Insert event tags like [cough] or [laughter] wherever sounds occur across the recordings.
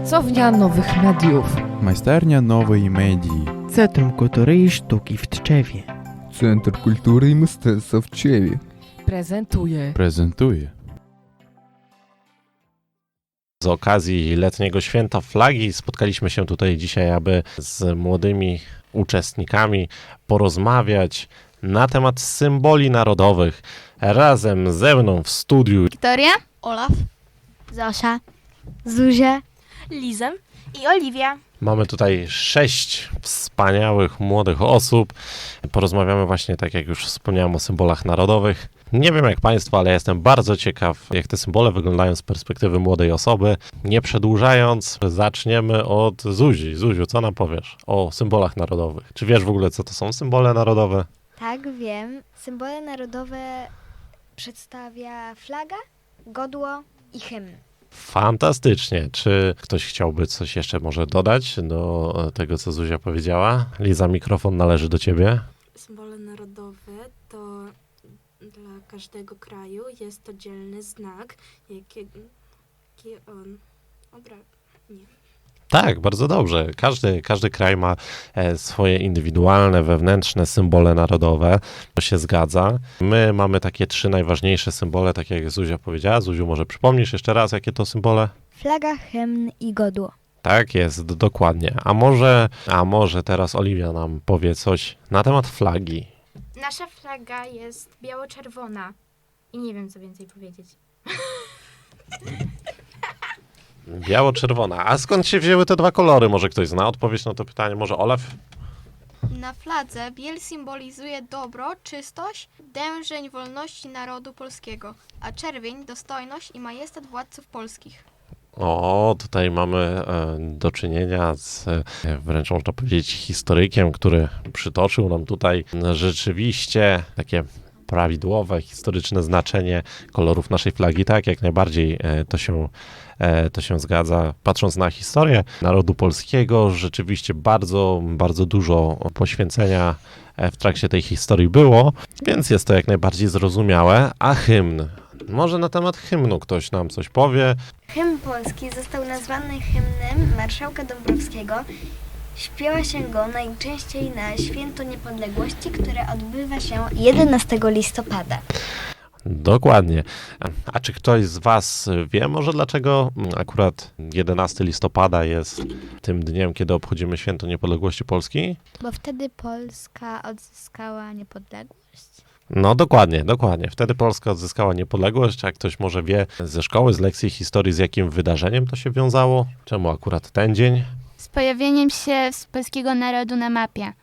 Pracownia Nowych Mediów. Майстерня нової медії. Centrum Kultury i Sztuki w Tczewie. Центр культури і мистецтва в Чеві. Prezentuje. Презентує. Z okazji letniego święta flagi spotkaliśmy się tutaj dzisiaj, aby z młodymi uczestnikami porozmawiać na temat symboli narodowych. Razem ze mną w studiu Wiktoria, Olaf, Zosia, Zuzia, Lizę i Oliwia. mamy tutaj sześć wspaniałych młodych osób. Porozmawiamy właśnie, tak jak już wspomniałem, o symbolach narodowych. Nie wiem jak Państwo, ale jestem bardzo ciekaw, jak te symbole wyglądają z perspektywy młodej osoby. Nie przedłużając, zaczniemy od Zuzi. Zuziu, co nam powiesz o symbolach narodowych? Czy wiesz w ogóle, co to są symbole narodowe? Tak, wiem. Symbole narodowe przedstawia flaga, godło i hymn. Fantastycznie. Czy ktoś chciałby coś jeszcze może dodać do e, tego, co Zuzia powiedziała? Liza, mikrofon należy do ciebie. Symbole narodowe to dla każdego kraju jest oddzielny znak, jaki, jaki on obra... Tak, bardzo dobrze. Każdy, każdy kraj ma e, swoje indywidualne, wewnętrzne symbole narodowe. To się zgadza. My mamy takie trzy najważniejsze symbole, tak jak Zuzia powiedziała. Zuziu, może przypomnisz jeszcze raz, jakie to symbole? Flaga, hymn i godło. Tak jest, dokładnie. A może, a może teraz Oliwia nam powie coś na temat flagi. Nasza flaga jest biało-czerwona. I nie wiem, co więcej powiedzieć. [laughs] Biało-czerwona. A skąd się wzięły te dwa kolory? Może ktoś zna odpowiedź na to pytanie? Może Olaf? Na fladze biel symbolizuje dobro, czystość, dężeń wolności narodu polskiego, a czerwień dostojność i majestat władców polskich. O, tutaj mamy e, do czynienia z e, wręcz można powiedzieć historykiem, który przytoczył nam tutaj rzeczywiście takie prawidłowe historyczne znaczenie kolorów naszej flagi. Tak, jak najbardziej e, to się, e, to się zgadza. Patrząc na historię narodu polskiego, rzeczywiście bardzo, bardzo dużo poświęcenia e, w trakcie tej historii było, więc jest to jak najbardziej zrozumiałe. A hymn? Może na temat hymnu ktoś nam coś powie. Hymn polski został nazwany hymnem marszałka Dąbrowskiego. Śpiewa się go najczęściej na Święto Niepodległości, które odbywa się 11 listopada. Dokładnie. A czy ktoś z Was wie może dlaczego akurat 11 listopada jest tym dniem, kiedy obchodzimy Święto Niepodległości Polski? Bo wtedy Polska odzyskała niepodległość. No dokładnie, dokładnie. Wtedy Polska odzyskała niepodległość, a ktoś może wie ze szkoły, z lekcji historii, z jakim wydarzeniem to się wiązało? Czemu akurat ten dzień? Z pojawieniem się polskiego narodu na mapie.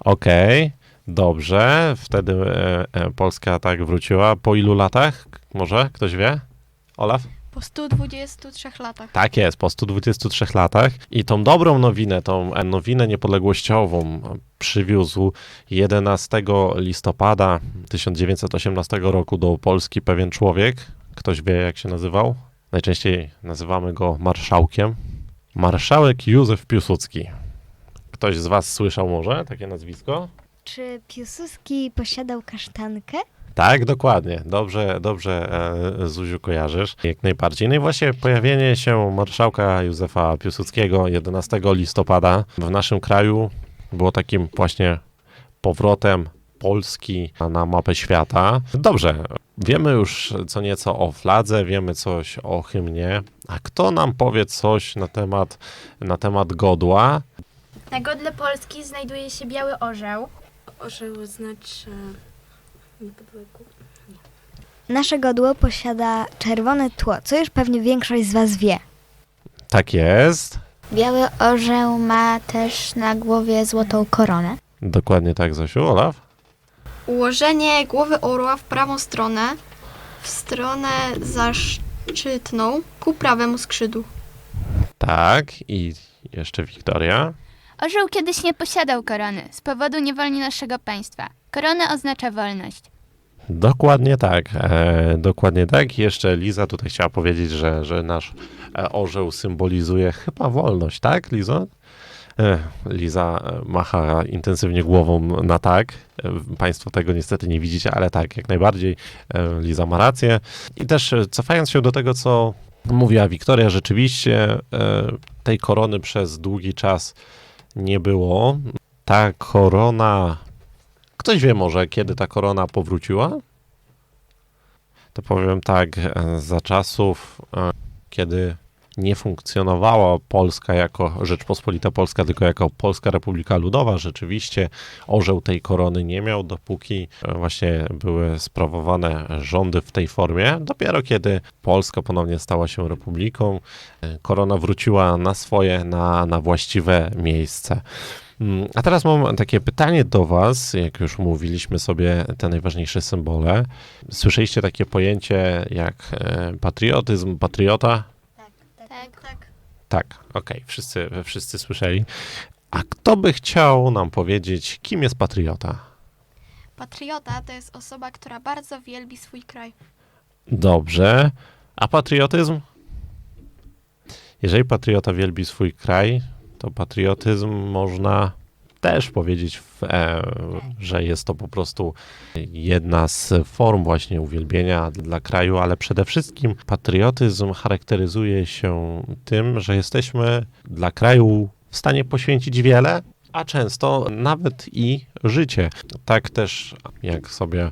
Okej, dobrze. Wtedy e, e, Polska tak wróciła. Po ilu latach? Może ktoś wie? Olaf? Po 123 latach. Tak jest, po 123 latach. I tą dobrą nowinę, tą e, nowinę niepodległościową przywiózł 11 listopada 1918 roku do Polski pewien człowiek. Ktoś wie, jak się nazywał? Najczęściej nazywamy go marszałkiem. Marszałek Józef Piłsudski. Ktoś z Was słyszał może takie nazwisko? Czy Piłsudski posiadał kasztankę? Tak, dokładnie. Dobrze, dobrze e, Zuziu kojarzysz. Jak najbardziej. No i właśnie pojawienie się marszałka Józefa Piłsudskiego 11 listopada w naszym kraju było takim właśnie powrotem Polski na mapę świata. Dobrze, wiemy już co nieco o fladze, wiemy coś o hymnie. A kto nam powie coś na temat, na temat godła? Na godle Polski znajduje się biały orzeł. Orzeł oznacza niepodległość. Nasze godło posiada czerwone tło, co już pewnie większość z Was wie. Tak jest. Biały orzeł ma też na głowie złotą koronę. Dokładnie tak, Zosiu. Olaf? Ułożenie głowy orła w prawą stronę, w stronę zaszczytną, ku prawemu skrzydłu. Tak. I jeszcze Wiktoria. Orzeł kiedyś nie posiadał korony z powodu niewolni naszego państwa. Korona oznacza wolność. Dokładnie tak, e, dokładnie tak. I jeszcze Liza tutaj chciała powiedzieć, że, że nasz e, orzeł symbolizuje chyba wolność, tak, Lizo? E, Liza e, macha intensywnie głową na tak. E, Państwo tego niestety nie widzicie, ale tak, jak najbardziej Liza ma rację. I też cofając się do tego, co mówiła Wiktoria, rzeczywiście tej korony przez długi czas nie było. Ta korona. Ktoś wie może, kiedy ta korona powróciła? To powiem tak, za czasów, kiedy nie funkcjonowała Polska jako Rzeczpospolita Polska, tylko jako Polska Republika Ludowa, rzeczywiście orzeł tej korony nie miał, dopóki e, właśnie były sprawowane rządy w tej formie. Dopiero kiedy Polska ponownie stała się republiką, e, korona wróciła na swoje, na, na właściwe miejsce. Mm, A teraz mam takie pytanie do Was, jak już mówiliśmy sobie te najważniejsze symbole. Słyszeliście takie pojęcie jak e, patriotyzm, patriota? Tak, tak. Tak, okej, wszyscy, wszyscy słyszeli. A kto by chciał nam powiedzieć, kim jest patriota? Patriota to jest osoba, która bardzo wielbi swój kraj. Dobrze. A patriotyzm? Jeżeli patriota wielbi swój kraj, to patriotyzm można też powiedzieć, e, że jest to po prostu jedna z form właśnie uwielbienia dla kraju, ale przede wszystkim patriotyzm charakteryzuje się tym, że jesteśmy dla kraju w stanie poświęcić wiele, a często nawet i życie. Tak też, jak sobie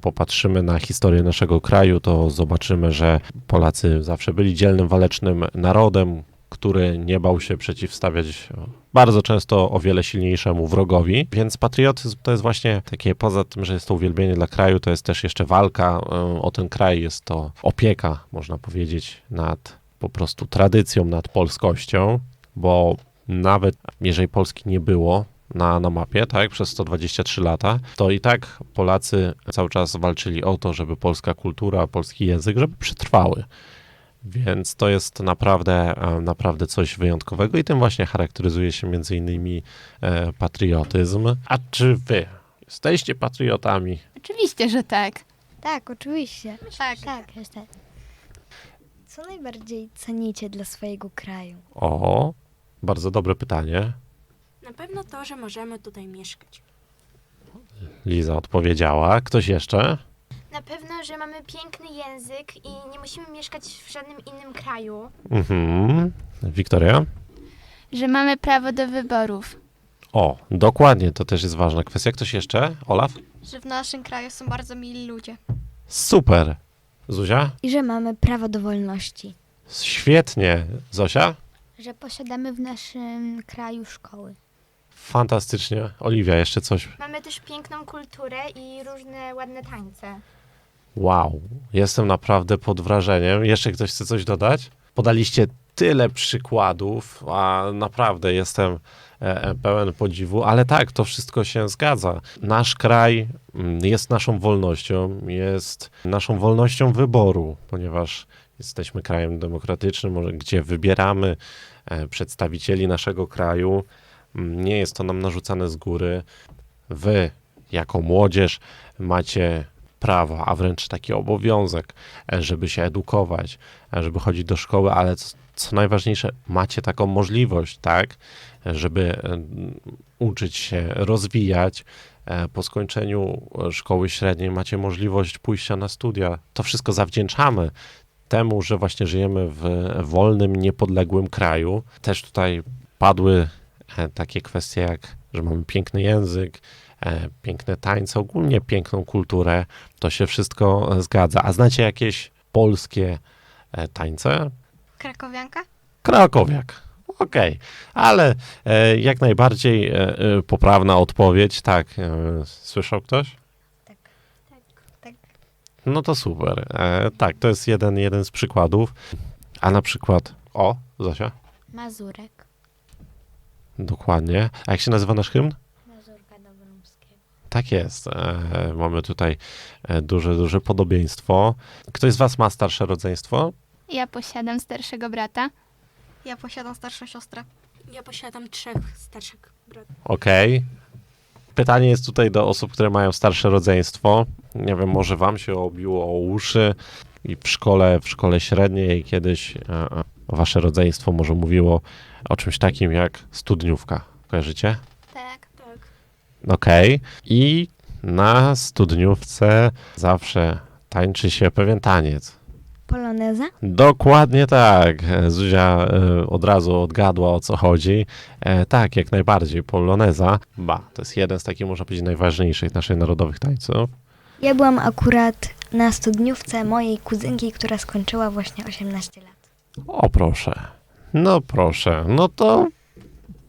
popatrzymy na historię naszego kraju, to zobaczymy, że Polacy zawsze byli dzielnym, walecznym narodem, który nie bał się przeciwstawiać bardzo często o wiele silniejszemu wrogowi. Więc patriotyzm to jest właśnie takie, poza tym, że jest to uwielbienie dla kraju, to jest też jeszcze walka em, o ten kraj, jest to opieka, można powiedzieć, nad po prostu tradycją, nad polskością, bo nawet jeżeli Polski nie było na, na mapie, tak, przez 123 lata, to i tak Polacy cały czas walczyli o to, żeby polska kultura, polski język, żeby przetrwały. Więc to jest naprawdę, e, naprawdę coś wyjątkowego i tym właśnie charakteryzuje się między innymi e, patriotyzm. A czy wy jesteście patriotami? Oczywiście, że tak. Tak, oczywiście. Tak. Tak, jestem. Co najbardziej cenicie dla swojego kraju? O, bardzo dobre pytanie. Na pewno to, że możemy tutaj mieszkać. Liza odpowiedziała. Ktoś jeszcze? Na pewno, że mamy piękny język i nie musimy mieszkać w żadnym innym kraju. Mhm. Wiktoria? Że mamy prawo do wyborów. O, dokładnie, to też jest ważna kwestia. Ktoś jeszcze? Olaf? Że w naszym kraju są bardzo mili ludzie. Super. Zuzia? I że mamy prawo do wolności. Świetnie. Zosia? Że posiadamy w naszym kraju szkoły. Fantastycznie. Oliwia, jeszcze coś. Mamy też piękną kulturę i różne ładne tańce. Wow, jestem naprawdę pod wrażeniem. Jeszcze ktoś chce coś dodać? Podaliście tyle przykładów, a naprawdę jestem e, e, pełen podziwu, ale tak, to wszystko się zgadza. Nasz kraj mm, jest naszą wolnością, jest naszą wolnością wyboru, ponieważ jesteśmy krajem demokratycznym, gdzie wybieramy e, przedstawicieli naszego kraju. Mm, Nie jest to nam narzucane z góry. Wy, jako młodzież, macie prawo, a wręcz taki obowiązek, e, żeby się edukować, e, żeby chodzić do szkoły, ale co, co najważniejsze, macie taką możliwość, tak, żeby e, uczyć się, rozwijać. Po skończeniu szkoły średniej macie możliwość pójścia na studia. To wszystko zawdzięczamy temu, że właśnie żyjemy w wolnym, niepodległym kraju. Też tutaj padły takie kwestie jak, że mamy piękny język, piękne tańce, ogólnie piękną kulturę. To się wszystko e, zgadza. A znacie jakieś polskie e, tańce? Krakowianka? Krakowiak. Okej, ale e, jak najbardziej e, e, poprawna odpowiedź. Tak, e, słyszał ktoś? Tak. Tak. No to super. E, tak, to jest jeden, jeden z przykładów. A na przykład, o, Zosia, Mazurek. dokładnie. A jak się nazywa nasz hymn? Tak jest. E, mamy tutaj e, duże, duże podobieństwo. Ktoś z Was ma starsze rodzeństwo? Ja posiadam starszego brata. Ja posiadam starszą siostrę. Ja posiadam trzech starszych bratów. Okej. Pytanie jest tutaj do osób, które mają starsze rodzeństwo. Nie wiem, może wam się obiło o uszy i w szkole, w szkole średniej kiedyś e, wasze rodzeństwo może mówiło o czymś takim jak studniówka. Kojarzycie? Tak. Okej. I na studniówce zawsze tańczy się pewien taniec. Poloneza? Dokładnie tak. Zuzia e, od razu odgadła o co chodzi. E, tak, jak najbardziej. Poloneza. Ba, to jest jeden z takich, można powiedzieć, najważniejszych naszych narodowych tańców. Ja byłam akurat na studniówce mojej kuzynki, która skończyła właśnie 18 lat. O proszę. No proszę. No to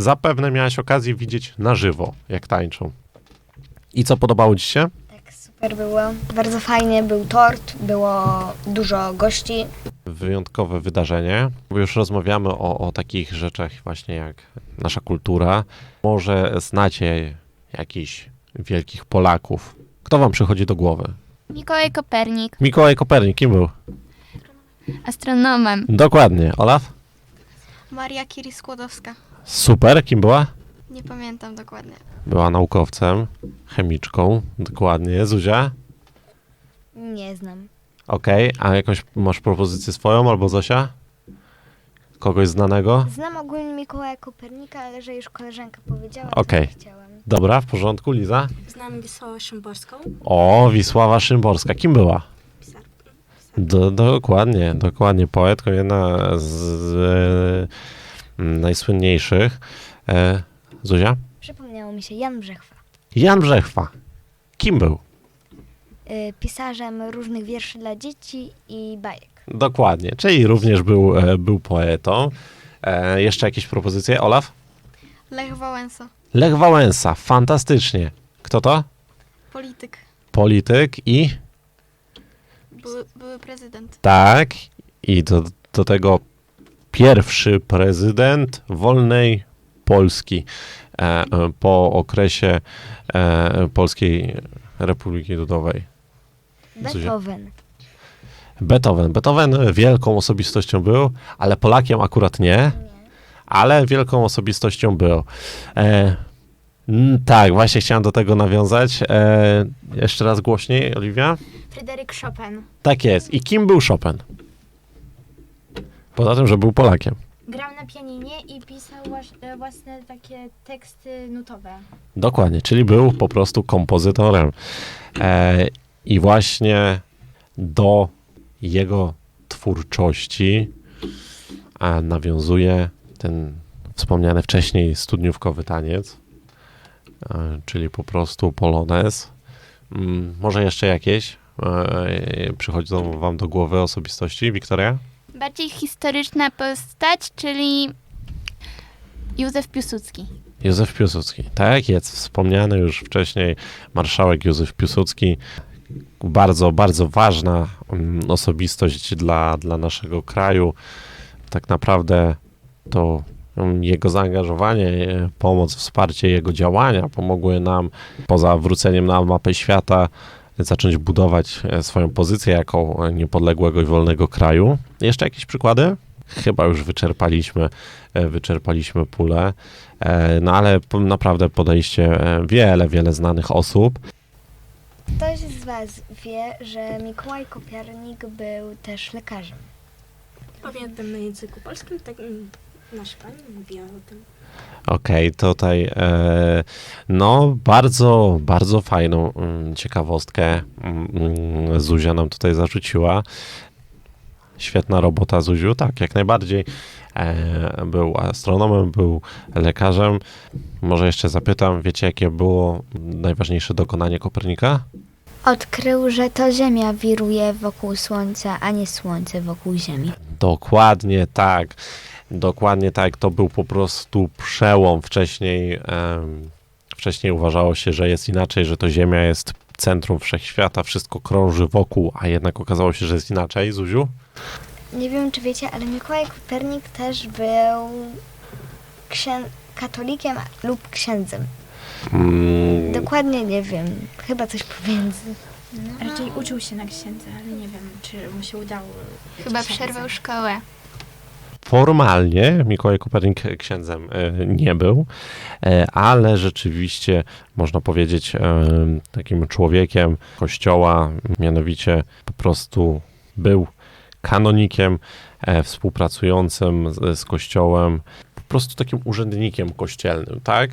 zapewne miałaś okazję widzieć na żywo, jak tańczą. I co podobało ci się? Tak super było. Bardzo fajnie, był tort, było dużo gości. wyjątkowe wydarzenie, bo już rozmawiamy o, o takich rzeczach właśnie jak nasza kultura. Może znacie jakichś wielkich Polaków. Kto wam przychodzi do głowy? Mikołaj Kopernik, Mikołaj Kopernik, kim był? astronomem. Dokładnie. Olaf? Maria Curie-Skłodowska. Super, kim była? Nie pamiętam dokładnie. Była naukowcem, chemiczką, dokładnie. Zuzia? Nie znam. Okej, a jakąś masz propozycję swoją albo Zosia? Kogoś znanego? Znam ogólnie Mikołaja Kopernika, ale że już koleżanka powiedziała, Okej. to nie chciałam. Dobra, w porządku, Liza? Znam Wisławę Szymborską. O, Wisława Szymborska. Kim była? Do, dokładnie, dokładnie. Poetką, jedna z e, najsłynniejszych. E, Zuzia? Przypomniało mi się Jan Brzechwa. Jan Brzechwa. Kim był? Y, pisarzem różnych wierszy dla dzieci i bajek. Dokładnie, czyli również był, e, był poetą. E, jeszcze jakieś propozycje? Olaf? Lech Wałęsa. Lech Wałęsa. Fantastycznie. Kto to? Polityk. Polityk i... Były, były prezydent. Tak. I do, do tego pierwszy prezydent wolnej Polski e, e, po okresie e, Polskiej Republiki Ludowej. Beethoven. Beethoven. Beethoven wielką osobistością był, ale Polakiem akurat nie, ale wielką osobistością był. E, tak, właśnie chciałem do tego nawiązać. E, jeszcze raz głośniej, Oliwia. Fryderyk Chopin. Tak jest. I kim był Chopin? Poza tym, że był Polakiem. Grał na pianinie i pisał włas- e, własne takie teksty nutowe. Dokładnie, czyli był po prostu kompozytorem. E, I właśnie do jego twórczości e, nawiązuje ten wspomniany wcześniej studniówkowy taniec, e, czyli po prostu polonez. Mm, może jeszcze jakieś e, przychodzą wam do głowy osobistości, Wiktoria? Bardziej historyczna postać, czyli Józef Piłsudski. Józef Piłsudski. Tak jest, wspomniany już wcześniej marszałek Józef Piłsudski. Bardzo, bardzo ważna mm, osobistość dla, dla naszego kraju. Tak naprawdę to mm, jego zaangażowanie, e, pomoc, wsparcie jego działania pomogły nam poza wróceniem na mapę świata zacząć budować e, swoją pozycję jako niepodległego i wolnego kraju. Jeszcze jakieś przykłady? Chyba już wyczerpaliśmy, e, wyczerpaliśmy pulę. E, No ale naprawdę podejście e, wiele, wiele znanych osób. Ktoś z Was wie, że Mikołaj Kopernik był też lekarzem. Pamiętam na języku polskim, tak mm, nasza pani mówiła o tym. Okej, tutaj e, no bardzo, bardzo fajną mm, ciekawostkę mm, Zuzia nam tutaj zarzuciła. Świetna robota Zuziu, tak, jak najbardziej. E, był astronomem, był lekarzem. Może jeszcze zapytam, wiecie jakie było najważniejsze dokonanie Kopernika? Odkrył, że to Ziemia wiruje wokół Słońca, a nie Słońce wokół Ziemi. Dokładnie tak. Dokładnie tak. To był po prostu przełom. Wcześniej, em, wcześniej uważało się, że jest inaczej, że to Ziemia jest centrum wszechświata, wszystko krąży wokół, a jednak okazało się, że jest inaczej. Zuziu? Nie wiem, czy wiecie, ale Mikołaj Kopernik też był księ- katolikiem lub księdzem. Mm, Dokładnie nie wiem. Chyba coś pomiędzy. Raczej uczył się na księdza, ale nie wiem, czy mu się udało. Chyba przerwał szkołę. Formalnie Mikołaj Kopernik księdzem e, nie był, e, ale rzeczywiście można powiedzieć e, takim człowiekiem kościoła, mianowicie po prostu był kanonikiem współpracującym z, z kościołem, po prostu takim urzędnikiem kościelnym, tak?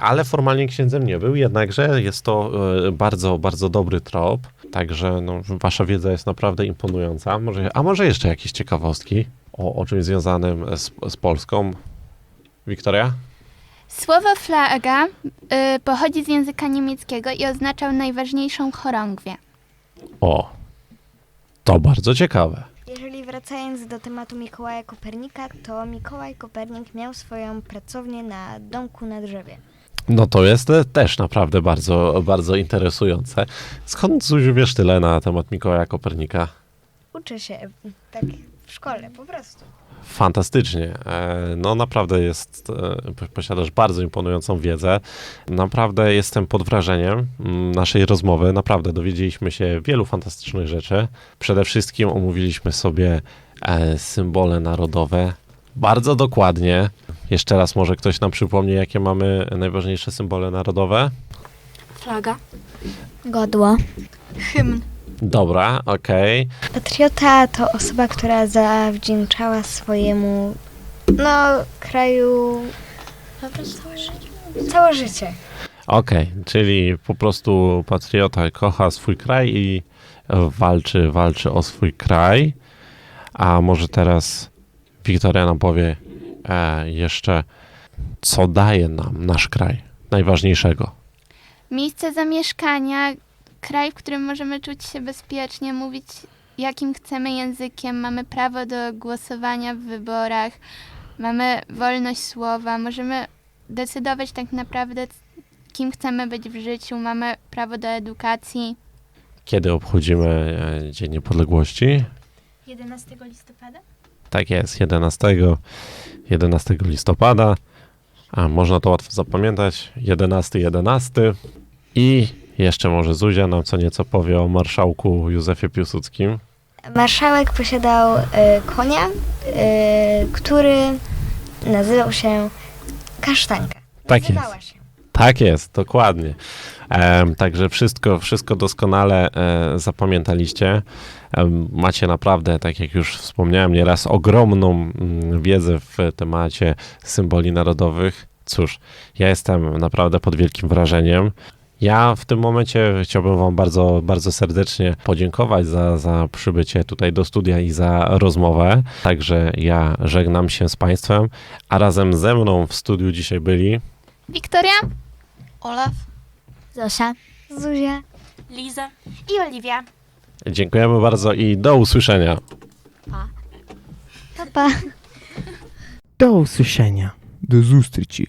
Ale formalnie księdzem nie był, jednakże jest to bardzo, bardzo dobry trop. Także no, wasza wiedza jest naprawdę imponująca. Może, a może jeszcze jakieś ciekawostki o, o czymś związanym z, z Polską? Wiktoria? Słowo flaga y, pochodzi z języka niemieckiego i oznaczał najważniejszą chorągwię. O, to bardzo ciekawe. Jeżeli wracając do tematu Mikołaja Kopernika, to Mikołaj Kopernik miał swoją pracownię na domku na drzewie. No to jest też naprawdę bardzo, bardzo interesujące. Skąd Zuziu wiesz tyle na temat Mikołaja Kopernika? Uczy się tak w szkole po prostu. Fantastycznie. E, No naprawdę jest, e, po- posiadasz bardzo imponującą wiedzę. Naprawdę jestem pod wrażeniem mm, naszej rozmowy. Naprawdę dowiedzieliśmy się wielu fantastycznych rzeczy. Przede wszystkim omówiliśmy sobie e, symbole narodowe bardzo dokładnie. Jeszcze raz może ktoś nam przypomni, jakie mamy najważniejsze symbole narodowe? Flaga. Godło. Hymn. Dobra, okej. Patriota to osoba, która zawdzięczała swojemu no, kraju całe życie. Okej, czyli po prostu patriota kocha swój kraj i walczy, walczy o swój kraj. A może teraz Wiktoria nam powie jeszcze, co daje nam nasz kraj najważniejszego. Miejsce zamieszkania, kraj, w którym możemy czuć się bezpiecznie, mówić jakim chcemy językiem, mamy prawo do głosowania w wyborach, mamy wolność słowa, możemy decydować tak naprawdę, kim chcemy być w życiu, mamy prawo do edukacji. Kiedy obchodzimy e, Dzień Niepodległości? 11 listopada? Tak jest, 11, 11 listopada. A można to łatwo zapamiętać. 11, 11. I jeszcze może Zuzia nam co nieco powie o marszałku Józefie Piłsudskim. Marszałek posiadał e, konia, e, który nazywał się Kasztanka. Tak jest. Nazywała się. Tak jest, dokładnie. Także wszystko, wszystko doskonale e, zapamiętaliście. Macie naprawdę, tak jak już wspomniałem nieraz, ogromną mm, wiedzę w temacie symboli narodowych. Cóż, ja jestem naprawdę pod wielkim wrażeniem. Ja w tym momencie chciałbym Wam bardzo, bardzo serdecznie podziękować za, za przybycie tutaj do studia i za rozmowę. Także ja żegnam się z Państwem, a razem ze mną w studiu dzisiaj byli Wiktoria, Olaf, Zosia, Zuzia. Liza i Oliwia. Dziękujemy bardzo i do usłyszenia. Pa, pa. Do usłyszenia. Do zustryci.